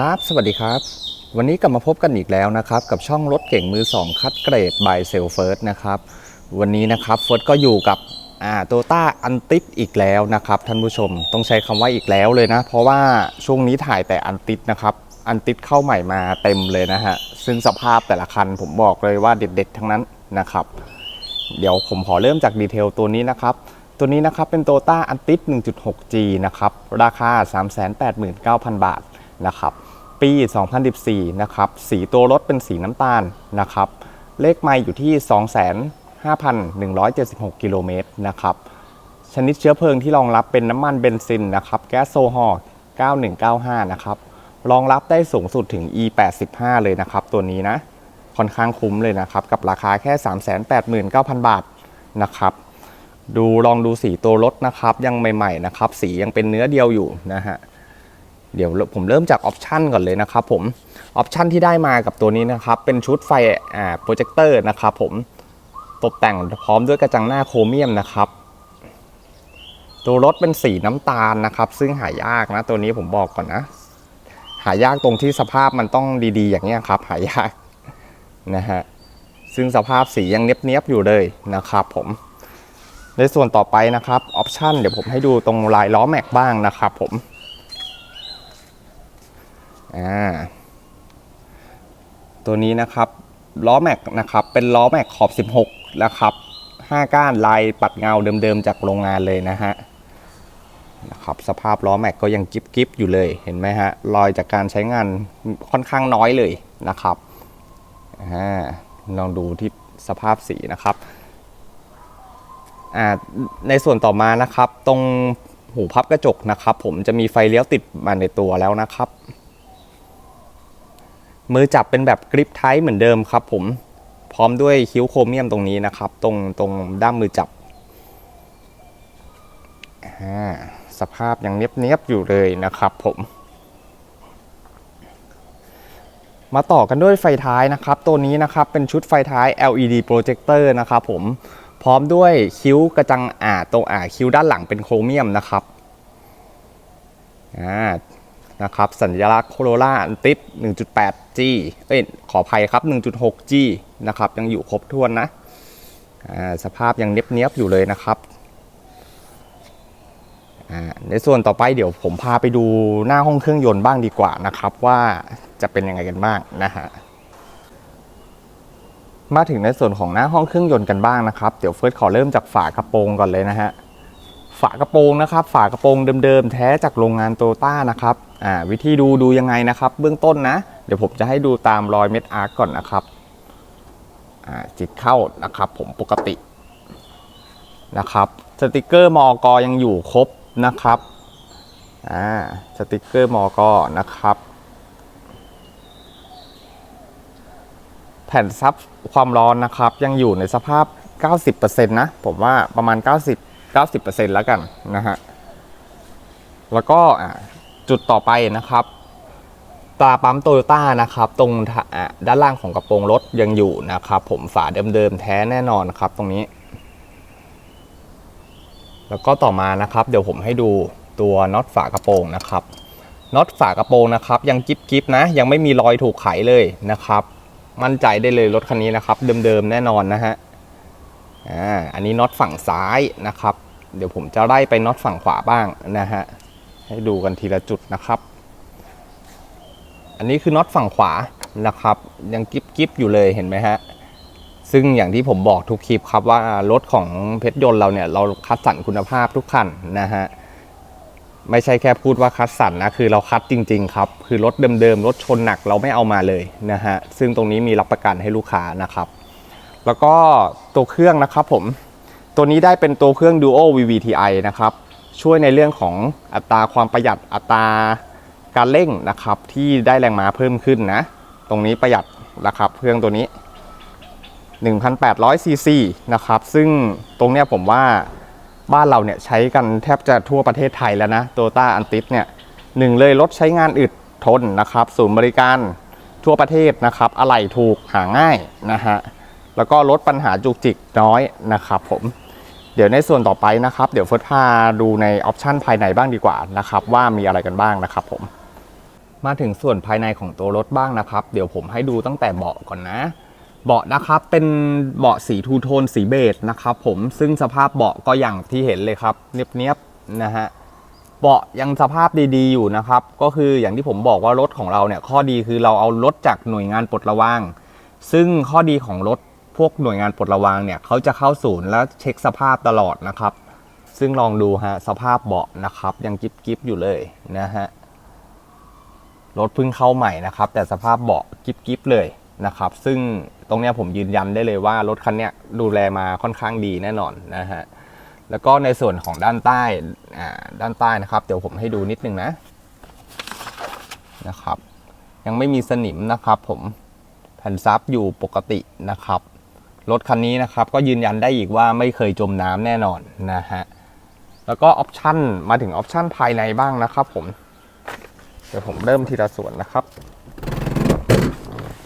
ครับ สวัสดีครับ วันนี้กลับมาพบกันอีกแล้วนะครับ กับช่องรถเก่งมือ 2 คัดเกรด by s e l f i r s t นะครับ วันนี้นะครับเฟิร์สก็อยู่กับอ่าโตต้าอันติดอีกแล้วนะครับ ท่านผู้ชมต้องใช้คำว่าอีกแล้วเลยนะ เพราะว่าช่วงนี้ถ่ายแต่อันติดนะครับอันติดเข้าใหม่มาเต็มเลยนะฮะซึ่งสภาพแต่ละคันผมบอกเลยว่าเด็ด ๆ ทั้งนั้นนะครับ เดี๋ยวผมขอเริ่มจากดีเทลตัวนี้นะครับตัวนี้นะครับเป็นโตต้าอันติด 1.6G นะครับราคา 389,000 บาท นะครับปี 2014 นะครับ สีตัวรถเป็นสีน้ำตาลนะครับ เลขไม่อยู่ที่ 25,176 กิโลเมตรนะครับ ชนิดเชื้อเพลิงที่รองรับเป็นน้ำมันเบนซินนะครับ แก๊สโซฮอล์ 9195 นะครับ รองรับได้สูงสุดถึง E85 เลยนะครับ ตัวนี้นะ ค่อนข้างคุ้มเลยนะครับ กับราคาแค่ 389,000 บาทนะครับ ดูลองดูสีตัวรถนะครับ ยังใหม่ๆนะครับ สียังเป็นเนื้อเดียวอยู่นะฮะ เดี๋ยวผมเริ่มจากออปชันก่อนเลยนะครับผมออปชันที่ได้มากับตัวนี้นะครับ เป็นชุดไฟอ่าโปรเจคเตอร์นะครับผมตกแต่งพร้อมด้วยกระจังหน้าโครเมียมนะครับ ตัวรถเป็นสีน้ำตาลนะครับ ซึ่งหายากนะ ตัวนี้ผมบอกก่อนนะ หายากตรงที่สภาพมันต้องดีๆ อย่างเงี้ครับ หายากนะฮะซึ่งสภาพสียังเนียบๆอยู่เลยนะครับผมในส่วนต่อไปนะครับออปชันเดี๋ยวผมให้ดูตรงลายล้อแม็กบ้างนะครับผม อ่าตัวนี้นะครับล้อแม็กนะครับเป็นล้อแม็กขอบ 16 นะครับ5ก้านลายปัดเงาเดิมๆจากโรงงานเลยนะฮะนะครับสภาพล้อแม็กก็ยังกิ๊บกิบอยู่เลยเห็นไหมฮะรอยจากการใช้งานค่อนข้างน้อยเลยนะครับอลองดูที่สภาพสีนะครับในส่วนต่อมานะครับ ตรงหูพับกระจกนะครับ ผมจะมีไฟเลี้ยวติดมาในตัวแล้วนะครับ มือจับเป็นแบบกริปไทป์เหมือนเดิมครับผมพร้อมด้วยคิ้วโครเมียมตรงนี้นะครับ ตรงตรงด้ามมือจับ สภาพยังเนียบๆอยู่เลยนะครับผม มาต่อกันด้วยไฟท้ายนะครับ ตัวนี้นะครับเป็นชุดไฟท้าย LED projector นะครับผมพร้อมด้วยคิ้วกระจังอ่าตรงอ่าคิ้วด้านหลังเป็นโครเมียมนะครับอ่า นะครับ สัญลักษณ์โคโรล่าอันติด 1.8G เอ้ยขออภัยครับ 1.6G นะครับ ยังอยู่ครบถ้วนนะ สภาพยังเนียบๆอยู่เลยนะครับ ในส่วนต่อไปเดี๋ยวผมพาไปดูหน้าห้องเครื่องยนต์บ้างดีกว่านะครับ ว่าจะเป็นยังไงกันบ้างนะฮะมาถึงในส่วนของหน้าห้องเครื่องยนต์กันบ้างนะครับ เดี๋ยวเฟิร์สขอเริ่มจากฝากระโปรงก่อนเลยนะฮะ ฝากระโปรงนะครับ ฝากระโปรงเดิมๆ แท้จากโรงงานโตต้านะครับอ่าวิธีดูดูยังไงนะครับ เบื้องต้นนะ เดี๋ยวผมจะให้ดูตามรอยเม็ดอาร์กก่อนนะครับอ่าจิตเข้านะครับ ผมปกตินะครับ สติกเกอร์มอกอยังอยู่ครบนะครับอ่าสติกเกอร์มอกนะครับ แผ่นซับความร้อนนะครับ ยังอยู่ในสภาพ 90%นะ ผมว่าประมาณ 90 90%แล้วกันนะฮะ แล้วก็จุดต่อไปนะครับตาปั๊มโตโยต้านะครับ ตรงด้านล่างของกระโปรงรถยังอยู่นะครับ ผมฝาเดิมๆแท้แน่นอนครับ ตรงนี้ แล้วก็ต่อมานะครับ เดี๋ยวผมให้ดูตัวน็อตฝากระโปรงนะครับน็อตฝากระโปรงนะครับ ยังกิ๊บกิบๆนะ ยังไม่มีรอยถูกไขเลยนะครับ มั่นใจได้เลยรถคันนี้นะครับ เดิมๆแน่นอนนะฮะ อ่าอันนี้น็อตฝั่งซ้ายนะครับ เดี๋ยวผมจะไล่ไปน็อตฝั่งขวาบ้างนะฮะให้ดูกันทีละจุดนะครับ อันนี้คือน็อตฝั่งขวานะครับ ยังกิบกิบอยู่เลยเห็นไหมฮะซึ่งอย่างที่ผมบอกทุกคลิปครับว่ารถของเพชรยนต์เราเนี่ยเราคัดสรรคุณภาพทุกคันนะฮะไม่ใช่แค่พูดว่าคัดสรรนะคือเราคัดจริง ๆ ครับ คือรถเดิมๆรถชนหนักเราไม่เอามาเลยนะฮะซึ่งตรงนี้มีรับประกันให้ลูกค้านะครับ แล้วก็ตัวเครื่องนะครับผม ตัวนี้ได้เป็นตัวเครื่อง Duo VVTi นะครับ ช่วยในเรื่องของอัตราความประหยัดอัตราการเร่งนะครับ ที่ได้แรงม้าเพิ่มขึ้นนะ ตรงนี้ประหยัดนะครับเครื่องตัวนี้ 1,800ซีซีนะครับ ซึ่งตรงเนี้ยผมว่าบ้านเราเนี่ยใช้กันแทบจะทั่วประเทศไทยแล้วนะโตต้าอันติสเนี่ยหนึ่งเลยรถใช้งานอึดทนนะครับ ศูนย์บริการทั่วประเทศนะครับ อะไหล่ถูกหาง่ายนะฮะ แล้วก็ลดปัญหาจุกจิกน้อยนะครับผมเดี๋ยวในส่วนต่อไปนะครับ เดี๋ยวเฟิร์สพาดูในออปชันภายในบ้างดีกว่านะครับว่ามีอะไรกันบ้างนะครับผมมาถึงส่วนภายในของตัวรถบ้างนะครับ เดี๋ยวผมให้ดูตั้งแต่เบาะก่อนนะ เบาะนะครับเป็นเบาะสีทูโทนสีเบจนะครับผมซึ่งสภาพเบาะก็อย่างที่เห็นเลยครับ เนียบๆนะฮะเบาะยังสภาพดีๆอยู่นะครับ ก็คืออย่างที่ผมบอกว่ารถของเราเนี่ยข้อดีคือเราเอารถจากหน่วยงานปลดระวาง ซึ่งข้อดีของรถ พวกหน่วยงานปลดระวางเนี่ยเขาจะเข้าศูนย์แล้วเช็คสภาพตลอดนะครับ ซึ่งลองดูฮะสภาพเบาะนะครับ ยังกิ๊บๆอยู่เลยนะฮะรถเพิ่งเข้าใหม่นะครับ แต่สภาพเบาะกิ๊บๆเลยนะครับ ซึ่งตรงนี้ผมยืนยันได้เลยว่ารถคันเนี้ยดูแลมาค่อนข้างดีแน่นอนนะฮะแล้วก็ในส่วนของด้านใต้อ่าด้านใต้นะครับ เดี๋ยวผมให้ดูนิดนึงนะนะครับ ยังไม่มีสนิมนะครับ ผมแผ่นซับอยู่ปกตินะครับ รถคันนี้นะครับ ก็ยืนยันได้อีกว่าไม่เคยจมน้ำแน่นอนนะฮะ แล้วก็ออปชั่นมาถึงออปชั่นภายในบ้างนะครับผม เดี๋ยวผมเริ่มทีละส่วนนะครับ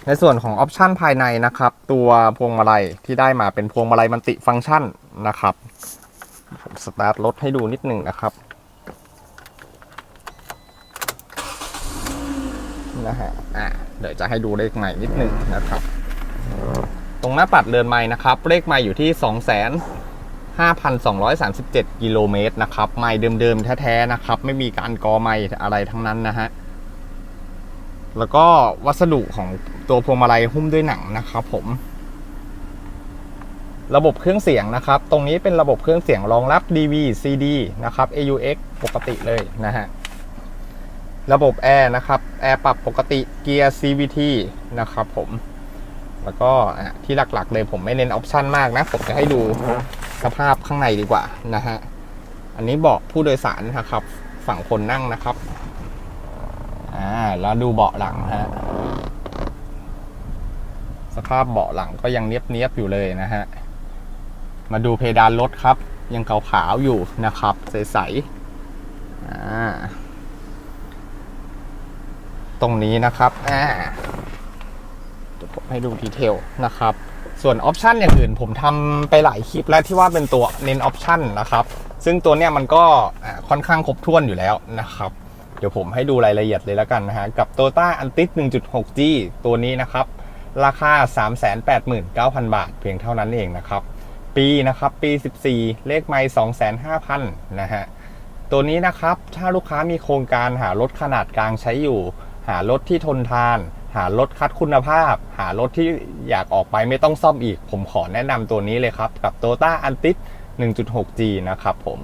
ในส่วนของออปชันภายในนะครับ ตัวพวงมาลัยที่ได้มาเป็นพวงมาลัยมันติฟังก์ชันนะครับ ผมสตาร์ทรถให้ดูนิดหนึ่งนะครับนะฮะอ่าเดี๋ยวจะให้ดูเลขใหม่นิดหนึ่งนะครับ รงหน้าปัดเรือนไม้นะครับ เลขไม้อยู่ที่ 2 5 5,237 กิโลเมตรนะครับไม้เดิมๆแท้ๆนะครับ ไม่มีการกอไม้อะไรทั้งนั้นนะฮะแล้วก็วัสดุของตัวพวงมาลัยหุ้มด้วยหนังนะครับผม ระบบเครื่องเสียงนะครับ ตรงนี้เป็นระบบเครื่องเสียงรองรับ DV CD นะครับ AUX ปกติเลยนะฮะระบบแอร์นะครับแอร์ปรับปกติเกียร์ CVT นะครับผม แล้วก็อะที่หลักๆเลยผมไม่เน้นออปชันมากนะ ผมจะให้ดูสภาพข้างในดีกว่านะฮะ อันนี้เบาะผู้โดยสารนะครับ ฝั่งคนนั่งนะครับ อ่า แล้วดูเบาะหลังฮะ สภาพเบาะหลังก็ยังเนียบๆอยู่เลยนะฮะ มาดูเพดานรถครับ ยังขาวๆอยู่นะครับ ใสๆ อ่า ตรงนี้นะครับ อ่าเดี๋ยวผม ให้ดูดีเทลนะครับ ส่วนออปชันอย่างอื่นผมทำไปหลายคลิปแล้วที่ว่าเป็นตัวเน้นออปชันนะครับ ซึ่งตัวเนี้ยมันก็ค่อนข้างครบถ้วนอยู่แล้วนะครับ เดี๋ยวผมให้ดูรายละเอียดเลยแล้วกันนะฮะ กับ Toyota a n t i s 1.6G ตัวนี้นะครับ ราคา 389,000 บาท เพียงเท่านั้นเองนะครับ ปีนะครับปี 14 เลขไม่2,500,000นะฮะตัวนี้นะครับถ้าลูกค้ามีโครงการหารถขนาดกลางใช้อยู่ หารถที่ทนทาน หารถคัดคุณภาพ หารถที่อยากออกไปไม่ต้องซ่อมอีก ผมขอแนะนำตัวนี้เลยครับ กับ Toyota a n t i s 1.6G นะครับผม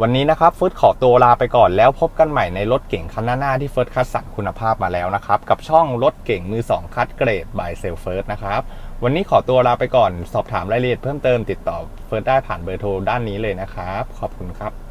วันนี้นะครับเฟิร์สขอตัวลาไปก่อนแล้วพบกันใหม่ในรถเก่งคันหน้าที่เฟิร์สคัดสรรคุณภาพมาแล้วนะครับ กับช่องรถเก่งมือ 2 คัดเกรด by เซลเฟิร์สนะครับ วันนี้ขอตัวลาไปก่อนสอบถามรายละเอียดเพิ่มเติมติดต่อเฟิร์สได้ผ่านเบอร์โทรด้านนี้เลยนะครับ ขอบคุณครับ